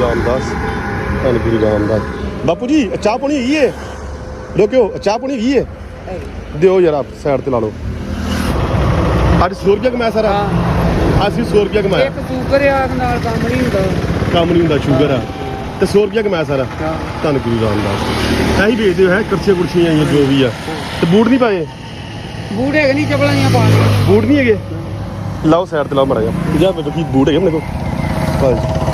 ਰਾਮਦਾਸ ਧੰਨ ਗੁਰੂ ਰਾਮਦਾਸ। ਬਾਪੂ ਜੀ ਇਹ ਚਾਹ ਪਾਣੀ ਏ? ਰੋਕਿਓ ਇਹ ਚਾਹ ਪਾਣੀ ਏ? ਦਿਓ ਯਾਰ ਆਪ ਸਾਈਡ ਤੇ ਲਾ ਲਓ। ਅੱਜ 100 ਰੁਪਇਆ ਕਮਾਇਆ ਸਾਰਾ? ਹਾਂ। ਅਸੀਂ 100 ਰੁਪਇਆ ਕਮਾਇਆ ਇੱਕ ਸ਼ੂਗਰ ਆ ਨਾਲ ਕੰਮ ਨਹੀਂ ਹੁੰਦਾ। ਕੰਮ ਨਹੀਂ ਹੁੰਦਾ ਸ਼ੂਗਰ ਆ। ਤੇ 100 ਰੁਪਇਆ ਕਮਾਇਆ ਸਾਰਾ? ਹਾਂ। ਧੰਨ ਗੁਰੂ ਰਾਮਦਾਸ। ਐਹੀ ਵੇਚਦੇ ਹੋ ਹੈ? ਕਰਛੇ ਕੁਰਛੀਆਂ ਆਈਆਂ ਜੋ ਵੀ ਆ। ਤੇ ਬੂਟ ਨਹੀਂ ਪਾਏ? ਬੂਟ ਹੈਗੇ ਨਹੀਂ ਚਪਲਾਂ ਦੀਆਂ ਪਾ। ਬੂਟ ਨਹੀਂ ਹੈਗੇ? ਲਾਓ ਸਾਈਡ ਤੇ ਲਾਓ ਮੜਾ ਜਾ ਜਾ ਬੇਬੇ ਕੀ ਬੂਟ ਹੈਗੇ ਆਪਣੇ ਕੋਲ? ਬਸ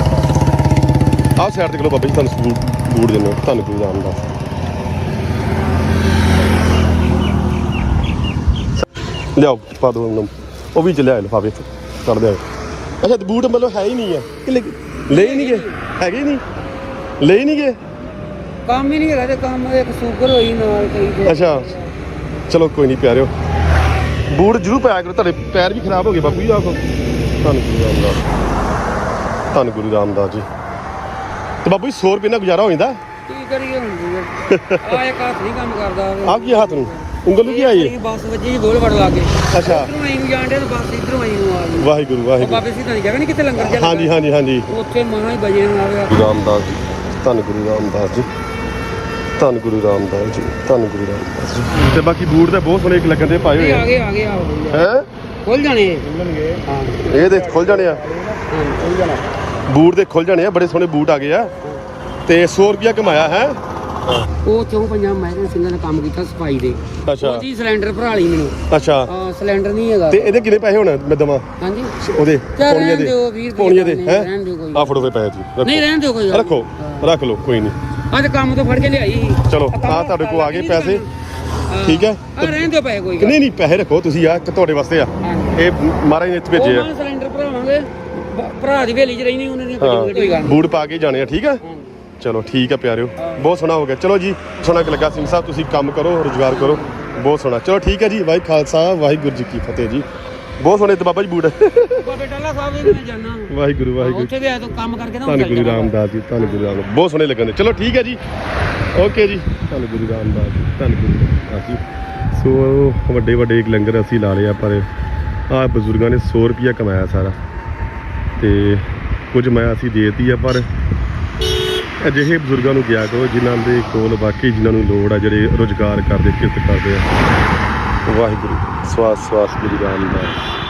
ਆਹ ਸਾਈਡ ਤੇ ਕਰੋ ਬਾਬਾ ਜੀ ਤੁਹਾਨੂੰ ਬੂਟ ਬੂਟ ਦਿੰਦੇ ਹਾਂ ਧੰਨ ਗੁਰੂ ਰਾਮਦਾਸ ਲਿਆਓ ਪਾ ਦੋ ਉਹਨੂੰ ਉਹ ਵੀ ਚੱਲਿਆ ਲਫਾਵੇ ਕੱਢ ਦਿਓ ਅੱਛਾ ਤੇ ਬੂਟ ਮਤਲਬ ਹੈ ਹੀ ਨਹੀਂ ਆ। ਕਿ ਲੈ ਲੈ ਹੀ ਨਹੀਂ ਗਏ। ਹੈਗੇ ਹੀ ਨਹੀਂ। ਲੈ ਹੀ ਨਹੀਂ ਗਏ। ਕੰਮ ਹੀ ਨਹੀਂ ਹੈਗਾ ਤੇ ਕੰਮ ਇੱਕ ਸ਼ੂਗਰ ਹੋਈ ਨਾਲ ਕਈ ਦੇ। ਅੱਛਾ ਚਲੋ ਕੋਈ ਨਹੀਂ ਪਿਆਰਿਓ। ਬੂਟ ਜ਼ਰੂਰ ਪਾਇਆ ਕਰੋ ਤੁਹਾਡੇ ਪੈਰ ਵੀ ਖਰਾਬ ਹੋ ਗਏ ਬਾਪੂ ਜੀ ਆਖੋ ਧੰਨ ਗੁਰੂ ਰਾਮਦਾਸ। ਧੰਨ ਗੁਰੂ ਰਾਮਦਾਸ ਜੀ। ਤੇ ਬਾਪੂ ਜੀ 100 ਰੁਪਏ ਨਾਲ ਗੁਜ਼ਾਰਾ ਹੋ ਜਾਂਦਾ? ਕੀ ਕਰੀਏ ਆ ਇੱਕ ਹੱਥ ਨਹੀਂ ਕੰਮ ਕਰਦਾ ਆ ਕੀ ਹੱਥ ਨੂੰ? ਉਂਗਲ ਨੂੰ ਕੀ ਆਈ ਬੱਸ ਵੱਜੀ ਜੀ ਗੋਲ ਵੜ ਲਾ ਕੇ। ਅੱਛਾ। ਇਧਰੋਂ ਆਈ ਨੂੰ ਜਾਣ ਦੇ ਬੱਸ ਇਧਰੋਂ ਆਈ ਨੂੰ ਆ ਗਈ। ਵਾਹਿਗੁਰੂ ਵਾਹਿਗੁਰੂ। ਬਾਬੇ ਸਿੱਧਾ ਨਹੀਂ ਕਿਤੇ ਲੰਗਰ ਚੱਲਦਾ ਹਾਂਜੀ ਹਾਂਜੀ ਹਾਂਜੀ। ਉੱਥੇ ਮਹਾਂ ਹੀ ਵਜੇ ਨੂੰ ਆਵੇ ਗੁਰੂ ਰਾਮਦਾਸ ਜੀ ਧੰਨ ਗੁਰੂ ਰਾਮਦਾਸ ਜੀ। ਧੰਨ ਗੁਰੂ ਰਾਮਦਾਸ ਜੀ ਧੰਨ ਗੁਰੂ ਰਾਮਦਾਸ ਜੀ। ਤੇ ਬਾਕੀ ਬੂਟ ਤਾਂ ਬਹੁਤ ਸੋਹਣੇ ਇੱਕ ਲੱਗਣ ਦੇ ਪਾਏ ਹੋਏ ਆ। ਆ ਗਏ ਆ ਗਏ ਆ ਹੈ? ਖੁੱਲ ਜਾਣੇ। ਖੁੱਲਣਗੇ ਹਾਂ। ਇਹ ਦੇ ਖੁੱਲ ਜਾਣੇ ਆ। ਹਾਂ ਖੁੱਲ ਜਾਣਾ। ਬੂਟ ਦੇ ਖੁੱਲ ਜਾਣੇ ਆ ਬੜੇ ਸੋਹਣੇ ਬੂਟ ਆ ਗਏ ਆ। ਤੇ 100 ਰੁਪਿਆ ਕਮਾਇਆ ਹੈ। ਉਹ ਚੋਂ ਪੰਜਾਂ ਮਹਿਕਮੇ ਸਿੰਘਾਂ ਨੇ ਕੰਮ ਕੀਤਾ ਸਫ਼ਾਈ ਦੇ। ਅੱਛਾ। ਉਹਦੀ ਸਿਲੰਡਰ ਭਰਾ ਲਈ ਮੈਨੂੰ। ਅੱਛਾ। ਸਿਲੰਡਰ ਨਹੀਂ ਹੈਗਾ। ਤੇ ਇਹਦੇ ਕਿੰਨੇ ਪੈਸੇ ਹੋਣ ਮੈਂ ਦਵਾਂ? ਹਾਂਜੀ। ਉਹਦੇ ਪੌਣੀਆਂ ਦੇ। ਪੌਣੀਆਂ ਦੇ ਹੈ। ਆ ਫੜੋ ਫੇ ਪੈਸੇ ਜੀ। ਨਹੀਂ ਰਹਿਣ ਦਿਓ ਕੋਈ ਰੱਖੋ ਰੱਖ ਲਓ ਕੋਈ ਨਹੀਂ। ਅੱਜ ਕੰਮ ਤੋਂ ਫੜ ਕੇ ਲਿਆਈ ਸੀ। ਚਲੋ ਆ ਤੁਹਾਡੇ ਕੋਲ ਆ ਗਏ ਪੈਸੇ। ਠੀਕ ਹੈ। ਆ ਰਹਿਣ ਦਿਓ ਪੈਸੇ ਕੋਈ ਨਹੀਂ ਨਹੀਂ ਪੈਸੇ ਰੱਖੋ ਤੁਸੀਂ ਆ ਤੁਹਾਡੇ ਵਾਸਤੇ ਆ। ਇਹ ਮਹਾਰਾਜ ਨੇ ਇੱਥੇ ਭੇਜੇ ਆ। ਸਿਲੰਡਰ ਭਰਾਵਾਂਗੇ। ਭਰਾ ਦੀ ਹਵੇਲੀ 'ਚ ਰਹਿਣੀ ਉਹਨਾਂ ਦੀਆਂ ਹਾਂ। ਕੋਈ ਗੱਲ ਬੂਟ ਪਾ ਕੇ ਜਾਣੇ ਆ ਠੀਕ ਆ। ਚਲੋ ਠੀਕ ਆ ਪਿਆਰਿਓ। ਬਹੁਤ ਸੋਹਣਾ ਹੋ ਗਿਆ। ਚਲੋ ਜੀ ਸੋਹਣਾ ਕਿ ਲੱਗਾ ਸਿੰਘ ਸਾਹਿਬ ਤੁਸੀਂ ਕੰਮ ਕਰੋ ਰੋਜ਼ਗਾਰ ਕਰੋ। ਬਹੁਤ ਸੋਹਣਾ। ਚਲੋ ਠੀਕ ਹੈ ਜੀ। ਵਾਹਿ ਖਾਲਸਾ ਵਾਹਿਗੁਰੂ ਜੀ ਕੀ ਫਤਿਹ ਜੀ। ਬਹੁਤ ਸੋਹਣੇ ਤੇ ਬਾਬਾ ਜੀ ਬੂਟ। ਬਾਬੇ ਟਾਲਾ ਸਾਹਿਬ ਦੇ ਮੈਂ ਜਾਣਾ ਵਾਹਿਗੁਰੂ ਵਾਹਿਗੁਰੂ। ਉੱਥੇ ਵੀ ਆ ਤੂੰ ਕੰਮ ਕਰਕੇ ਨਾ ਧੰਨ ਗੁਰੂ ਰਾਮਦਾਸ ਜੀ ਧੰਨ ਗੁਰੂ ਰਾਮਦਾਸ ਬਹੁਤ ਸੋਹਣੇ ਲੱਗਣ ਦੇ। ਚਲੋ ਠੀਕ ਹੈ ਜੀ। ਓਕੇ ਜੀ। ਧੰਨ ਗੁਰੂ ਰਾਮਦਾਸ ਜੀ ਧੰਨ ਗੁਰੂ ਰਾਮਦਾਸ ਜੀ। ਸੋ ਵੱਡੇ ਵੱਡੇ ਇੱਕ ਲੰਗਰ ਅਸੀਂ ਲਾ ਲਿਆ ਪਰ ਆ ਬਜ਼ੁਰਗਾਂ ਨੇ 100 ਰੁਪਿਆ ਕਮਾਇਆ ਸਾਰਾ। ਤੇ ਕੁਝ ਮੈਂ ਅਸੀਂ ਦੇਤੀ ਆ, ਪਰ ਅਜਿਹੇ ਬਜ਼ੁਰਗਾਂ ਨੂੰ ਗਿਆ ਕਰੋ ਜਿਨ੍ਹਾਂ ਦੇ ਕੋਲ ਵਾਕਈ ਜਿਨ੍ਹਾਂ ਨੂੰ ਲੋੜ ਆ, ਜਿਹੜੇ ਰੋਜ਼ਗਾਰ ਕਰਦੇ, ਕਿਰਤ ਕਰਦੇ ਆ। ਵਾਹਿਗੁਰੂ ਸਵਾਸ ਸਵਾਸ ਗੁਰੂ ਰਾਮਦਾਸ